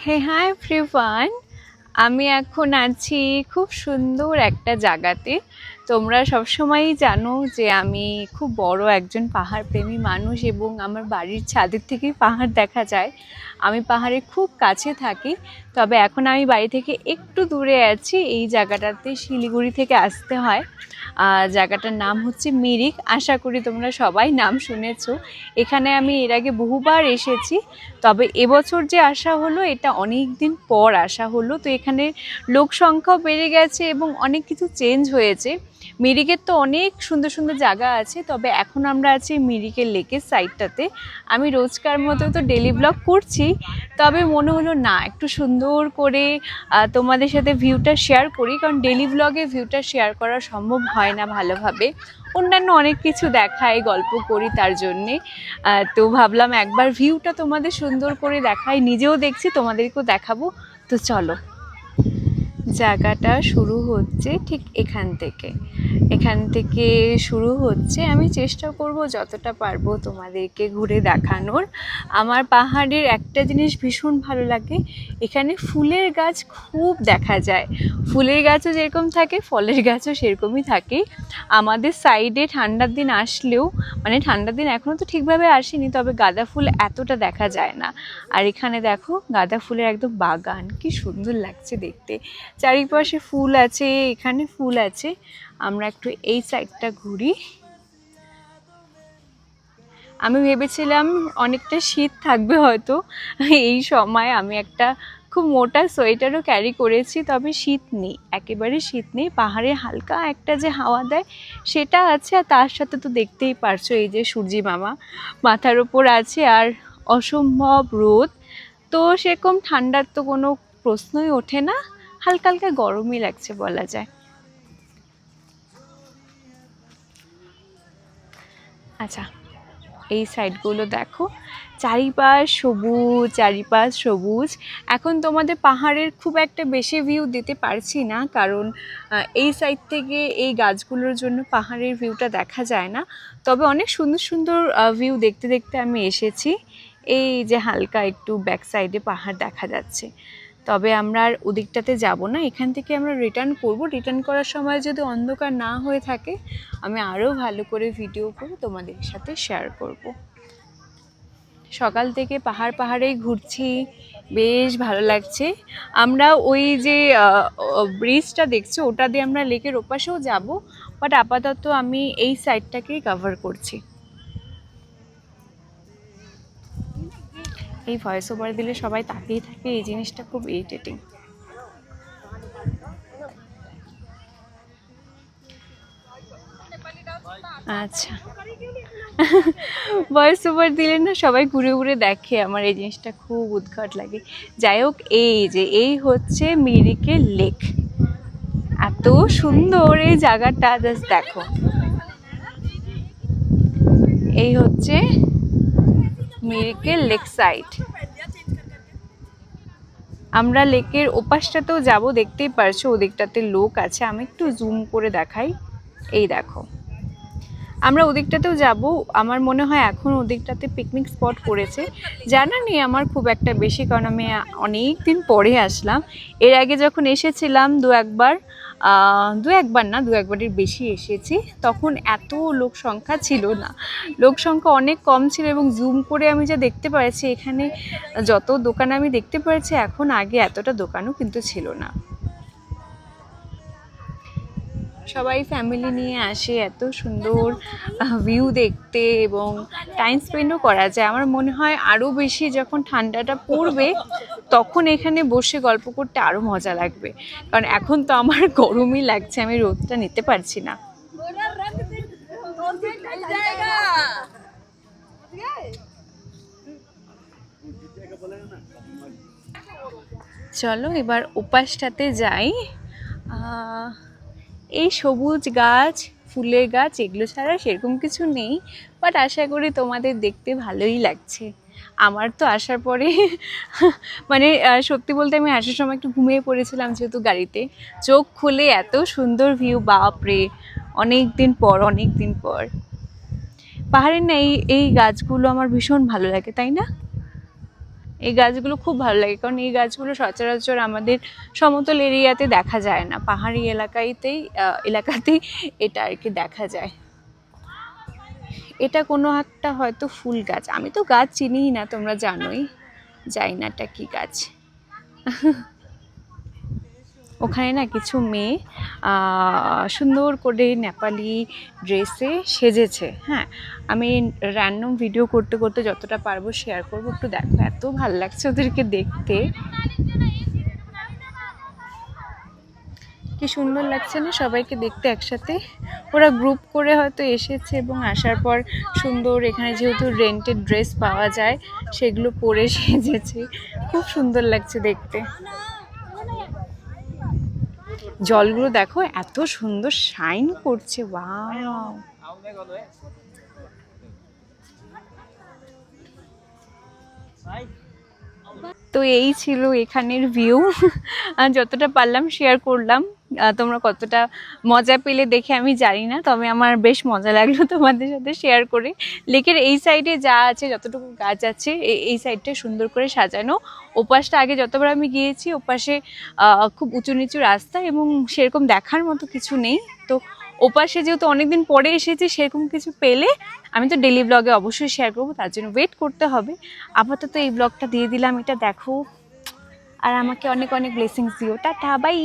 হে high ফ্রিফান আমি এখন আছি খুব সুন্দর একটা জায়গাতে। তোমরা সবসময়ই জানো যে আমি খুব বড় একজন পাহাড় প্রেমী মানুষ এবং আমার বাড়ির ছাদের থেকেই পাহাড় দেখা যায়। আমি পাহাড়ে খুব কাছে থাকি, তবে এখন আমি বাড়ি থেকে একটু দূরে আছি, এই জায়গাটাতে শিলিগুড়ি থেকে আসতে হয়। জায়গাটার নাম হচ্ছে মিরিক, আশা করি তোমরা সবাই নাম শুনেছো। এখানে আমি এর আগে বহুবার এসেছি, তবে এবছর যে আসা হলো, এটা অনেক দিন পর আসা হলো। তো এখানে লোক সংখ্যাও বেড়ে গেছে এবং অনেক কিছু চেঞ্জ হয়েছে। মিরিকের তো অনেক সুন্দর সুন্দর জায়গা আছে, তবে এখন আমরা আছি মিরিকের লেকের সাইডটাতে আমি রোজকার মতো তো ডেলি ব্লগ করছি, তবে মনে হলো না, একটু সুন্দর করে তোমাদের সাথে ভিউটা শেয়ার করি, কারণ ডেলি ব্লগে ভিউটা শেয়ার করা সম্ভব হয় না ভালোভাবে। অন্যান্য অনেক কিছু দেখাই গল্প করি তার জন্যে। তো ভাবলাম একবার ভিউটা তোমাদের সুন্দর করে দেখাই, নিজেও দেখছি, তোমাদেরকেও দেখাবো। তো চলো। জায়গাটা শুরু হচ্ছে ঠিক এখান থেকে। এখান থেকে শুরু হচ্ছে আমি চেষ্টা করব যতটা পারব তোমাদেরকে ঘুরে দেখানোর। আমার পাহাড়ের একটা জিনিস ভীষণ ভালো লাগে, এখানে ফুলের গাছ খুব দেখা যায়। ফুলের গাছও যেরকম থাকে, ফলের গাছও সেরকমই থাকে। আমাদের সাইডে ঠান্ডার দিন আসলেও মানে ঠান্ডার দিন এখনও তো ঠিকভাবে আসেনি, তবে গাঁদা ফুল এতটা দেখা যায় না। আর এখানে দেখো, গাঁদা ফুলের একদম বাগান, কি সুন্দর লাগছে দেখতে। চারিপাশে ফুল আছে, এখানে ফুল আছে। আমরা একটু এই সাইডটা ঘুরি। আমি ভেবেছিলাম অনেকটা শীত থাকবে হয়তো। এই সময় আমি একটা খুব মোটা সোয়েটারও ক্যারি করেছি, তবে শীত নেই, একেবারে শীত নেই। পাহাড়ে হালকা একটা যে হাওয়া দেয়, সেটা আছে। আর তার সাথে তো দেখতেই পারছ, এই যে সূর্যি মামা মাথার ওপর আছে। আর অসম্ভব রোদ। তো সেরকম ঠান্ডার তো কোনো প্রশ্নই ওঠে না। হালকা হালকা গরমই লাগছে বলা যায়। আচ্ছা এই সাইডগুলো দেখো। চারিপাশ সবুজ চারিপাশ সবুজ। এখন তোমাদের পাহাড়ের খুব একটা বেশি ভিউ দিতে পারছি না, কারণ এই সাইড থেকে এই গাছগুলোর জন্য পাহাড়ের ভিউটা দেখা যায় না। তবে অনেক সুন্দর সুন্দর ভিউ দেখতে দেখতে আমি এসেছি। এই যে হালকা একটু ব্যাক সাইডে পাহাড় দেখা যাচ্ছে। তবে আমরা আর ওদিকটাতে যাব না। এখান থেকে আমরা রিটার্ন করব। রিটার্ন করার সময় যদি অন্ধকার না হয়ে থাকে, আমি আরও ভালো করে ভিডিও করে তোমাদের সাথে শেয়ার করব। সকাল থেকে পাহাড় পাহাড়েই ঘুরছি। বেশ ভালো লাগছে। আমরা ওই যে ব্রিজটা দেখছ, ওটা দিয়ে আমরা লেকের ওপাশেও যাব। বাট আপাতত আমি এই সাইডটাকেই কভার করছি। এই ভয়েস ওভার দিলে সবাই তাকিয়ে থাকে, এই জিনিসটা খুব ইরিটেটিং আচ্ছা। ভয়েস ওভার দিলে না সবাই ঘুরে ঘুরে দেখে, আমার এই জিনিসটা খুব উদ্ঘাট লাগে। যাই হোক, এই যে, এই হচ্ছে মিরিকে লেক এত সুন্দর এই জায়গাটা জাস্ট দেখো। এই হচ্ছে মিরিকের লেক সাইড। আমরা লেকের ওপাশটাতেও যাব, দেখতেই পারছ ওদিকটাতে লোক আছে। আমি একটু জুম করে দেখাই। এই দেখো। আমরা ওদিকটাতেও যাব। আমার মনে হয় এখন ওদিকটাতে পিকনিক স্পট করেছে। জানা নেই আমার খুব একটা বেশি, কারণ আমি অনেক দিন পরে আসলাম। এর আগে যখন এসেছিলাম দু একবার দু একবার না, দু একবারের বেশি এসেছি, তখন এত লোক সংখ্যা ছিল না। লোক সংখ্যা অনেক কম ছিল এবং জুম করে আমি যা দেখতে পেরেছি, এখানে যত দোকান আমি দেখতে পেরেছি, এখন আগে এতটা দোকানও কিন্তু ছিল না। সবাই ফ্যামিলি নিয়ে আসে, এত সুন্দর ভিউ দেখতে এবং টাইম স্পেন্ডও করা যায়। আমার মনে হয় আরও বেশি যখন ঠান্ডাটা পড়বে, তখন এখানে বসে গল্প করতে আরও মজা লাগবে। কারণ এখন তো আমার গরমই লাগছে, আমি রোদটা নিতে পারছি না। চলো এবার উপাসটাতে যাই। এই সবুজ গাছ, ফুলের গাছ, এগুলো ছাড়া সেরকম কিছু নেই বাট আশা করি তোমাদের দেখতে ভালোই লাগছে। আমার তো আসার পরে মানে সত্যি বলতে আমি আসার সময় একটু ঘুমিয়ে পড়েছিলাম যেহেতু গাড়িতে। চোখ খুলে এত সুন্দর ভিউ বাপরে অনেক দিন পর অনেক দিন পর। পাহাড়ের না এই এই গাছগুলো আমার ভীষণ ভালো লাগে, তাই না? এই গাছগুলো খুব ভালো লাগে, কারণ এই গাছগুলো সচরাচর আমাদের সমতল এরিয়াতে দেখা যায় না, পাহাড়ি এলাকাতেই এলাকাতেই এটা আর কি দেখা যায়। এটা কোনো একটা হয়তো ফুল গাছ, আমি তো গাছ চিনিই না, তোমরা জানোই যাই না এটা কী গাছ। ওখানে না কিছু মেয়ে সুন্দর করে নেপালি ড্রেসে সেজেছে হ্যাঁ? আমি র্যান্ডম ভিডিও করতে করতে যতটা পারব শেয়ার করব, একটু দেখো, এত ভালো লাগছে ওদেরকে দেখতে। কি সুন্দর লাগছে না সবাইকে দেখতে একসাথে? ওরা গ্রুপ করে হয়তো এসেছে এবং আসার পর সুন্দর এখানে যেহেতু রেন্টেড ড্রেস পাওয়া যায়, সেগুলো পরে সেজেছে। খুব সুন্দর লাগছে দেখতে। জলগুলো দেখো, এত সুন্দর শাইন করছে তো এই ছিল এখানের ভিউ। যতটা পারলাম শেয়ার করলাম। তোমরা কতটা মজা পেলে দেখে আমি জানি না, তবে আমার বেশ মজা লাগল তোমাদের সাথে শেয়ার করে। লেকের এই সাইডে যা আছে, যতটুকু গাছ আছে এই সাইডটা সুন্দর করে সাজানো। ওপাশটা আগে যতবার আমি গিয়েছি, ওপাশে খুব উঁচু নিচু রাস্তা এবং সেরকম দেখার মতো কিছু নেই। তো ওপাশে যেহেতু অনেকদিন পরে এসেছি, সেরকম কিছু পেলে আমি তো ডেলি ব্লগে অবশ্যই শেয়ার করব, তার জন্য ওয়েট করতে হবে। আপাতত এই ব্লগটা দিয়ে দিলাম, এটা দেখো। আর আমাকে অনেক অনেক ব্লেসিংস দিও। Tata bye